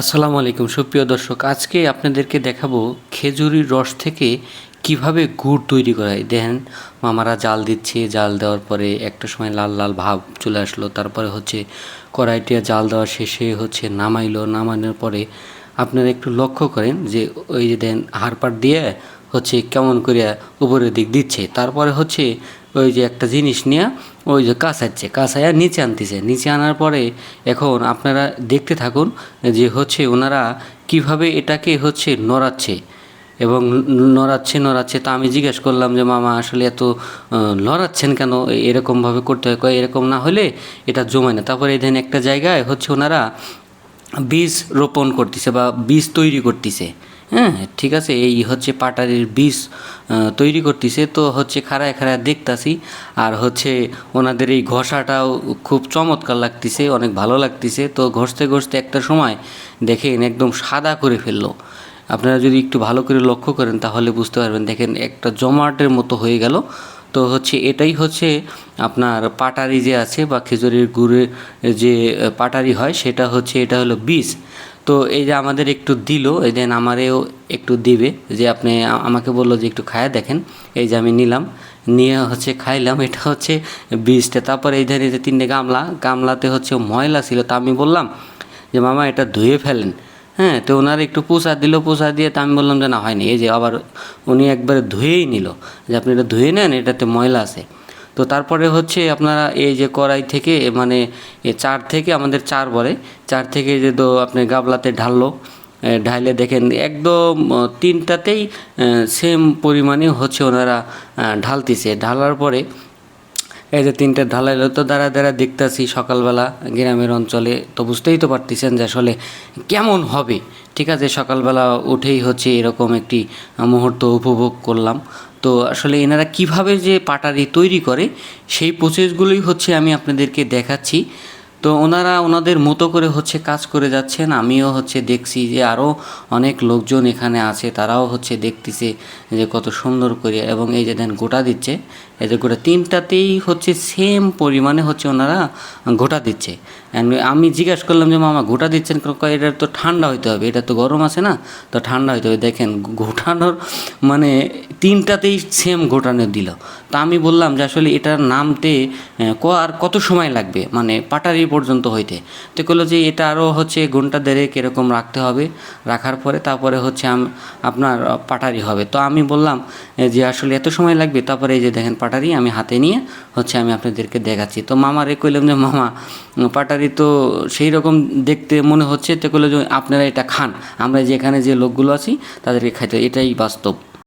আসসালামু আলাইকুম। সুপ্রিয় দর্শক, আজকে আপনাদেরকে দেখাবো খেজুরির রস থেকে কীভাবে গুড় তৈরি করা হয়। দেখেন, মামারা জাল দিচ্ছে, জাল দেওয়ার পরে একটা সময় লাল লাল ভাব চলে আসলো, তারপরে হচ্ছে কড়াইটিয়া জাল দেওয়া শেষে হচ্ছে নামাইলো। নামানোর পরে আপনারা একটু লক্ষ্য করেন যে ওই যে দেন হাড়পাট দিয়ে হচ্ছে কেমন করিয়া উপরের দিক দিচ্ছে। তারপরে হচ্ছে ওই যে একটা জিনিস নিয়ে ওই যে কাঁচাচ্ছে কাঁচাইয়া নিচে আনতেছে। নিচে আনার পরে এখন আপনারা দেখতে থাকুন যে হচ্ছে ওনারা কীভাবে এটাকে হচ্ছে নড়াচ্ছে এবং নড়াচ্ছে নড়াচ্ছে। তা আমি জিজ্ঞেস করলাম যে, মামা, আসলে এত নড়াচ্ছেন কেন? এরকমভাবে করতে হয়? কয়, এরকম না হলে এটা জমায় না। তারপরে এখানে একটা জায়গায় হচ্ছে ওনারা বীজ রোপণ করতেছে বা বীজ তৈরি করতেছে। হ্যাঁ ঠিক আছে, এই হচ্ছে পাটারির বিষ তৈরি করতেছে। তো হচ্ছে খাড়ায় খাড়ায় দেখতাছি, আর হচ্ছে ওনাদের এই ঘষাটাও খুব চমৎকার লাগতেছে, অনেক ভালো লাগতেছে। তো ঘষতে ঘষতে একটা সময় দেখেন একদম সাদা করে ফেলল। আপনারা যদি একটু ভালো করে লক্ষ্য করেন, তাহলে বুঝতে পারবেন, দেখেন একটা জমাটের মতো হয়ে গেল। তো হচ্ছে এটাই হচ্ছে আপনার পাটারি যে আছে বা খেজুরের গুড়ের যে পাটারি হয়, সেটা হচ্ছে এটা হলো বীজ। তো এই যে আমাদের একটু দিল, এই দেন আমারেও একটু দিবে, যে আপনি আমাকে বলল যে একটু খায়া দেখেন। এই যে আমি নিলাম, নিয়ে হচ্ছে খাইলাম, এটা হচ্ছে বীজটা। তারপরে এই ধরে যে তিনটে গামলা, গামলাতে হচ্ছে ময়লা ছিল, তা আমি বললাম যে, মামা, এটা ধুয়ে ফেলেন। হ্যাঁ তো ওনার একটু পোষা দিল পোষা দিয়ে তো আমি বললাম যে না, হয়নি। এই যে আবার উনি একবারে ধুয়েই নিল, যে আপনি এটা ধুয়ে নেন, এটাতে ময়লা আছে। তো তারপরে হচ্ছে আপনারা এই যে কড়াই থেকে মানে চার থেকে, আমাদের চার বলে, চার থেকে যে তো আপনি গাবলাতে ঢাললো ঢাইলে দেখেন একদম তিনটাতেই সেম পরিমাণে হচ্ছে ওনারা ঢালতিছে। ঢালার পরে এই যে তিনটে ঢালাই তো দাঁড়া দাঁড়া দেখতেছি সকালবেলা গ্রামের অঞ্চলে, তো বুঝতেই তো পারতেছেন যে আসলে কেমন হবে। ঠিক আছে, সকালবেলা উঠেই হচ্ছে এরকম একটি মুহূর্ত উপভোগ করলাম। তো আসলে এনারা কীভাবে যে পাটারি তৈরি করে, সেই প্রসেসগুলোই হচ্ছে আমি আপনাদেরকে দেখাচ্ছি। তো ওনারা ওনাদের মতো করে হচ্ছে কাজ করে যাচ্ছেন। আমিও হচ্ছে দেখছি যে আরও অনেক লোকজন এখানে আছে, তারাও হচ্ছে দেখতেছে যে কত সুন্দর করে এবং এই যে দেন গোটা দিচ্ছে। এই যে গোটা তিনটাতেই হচ্ছে সেম পরিমাণে হচ্ছে ওনারা গোটা দিচ্ছে। আমি জিজ্ঞেস করলাম যে, মামা, গোটা দিচ্ছেন? এটা তো ঠান্ডা হইতে হবে, এটা তো গরম আছে না, তো ঠান্ডা হইতে হবে। দেখেন, গোটানোর মানে তিনটাতেই সেম গোটানো দিল। তা আমি বললাম যে, আসলে এটার নামতে আর কত সময় লাগবে? মানে পাটারি পর্যন্ত হইতে। তো বলল যে এটা আরও হচ্ছে ঘণ্টা দেড়েক এরকম রাখতে হবে। রাখার পরে তারপরে হচ্ছে আপনার পাটারি হবে। তো আমি বললাম যে আসলে এত সময় লাগবে, তারপরে এই যে দেখেন পাটারি আমি হাতে নিয়ে হচ্ছে আমি আপনাদেরকে দেখাচ্ছি। তো মামারে কইলাম যে, মামা, পাটারি তো সেই রকম দেখতে মনে হচ্ছে। তো কইলো যে, আপনারা এটা খান। আমরা যেখানে যে লোকগুলো আছি, তাদেরকে খাইতে এটাই বাস্তব।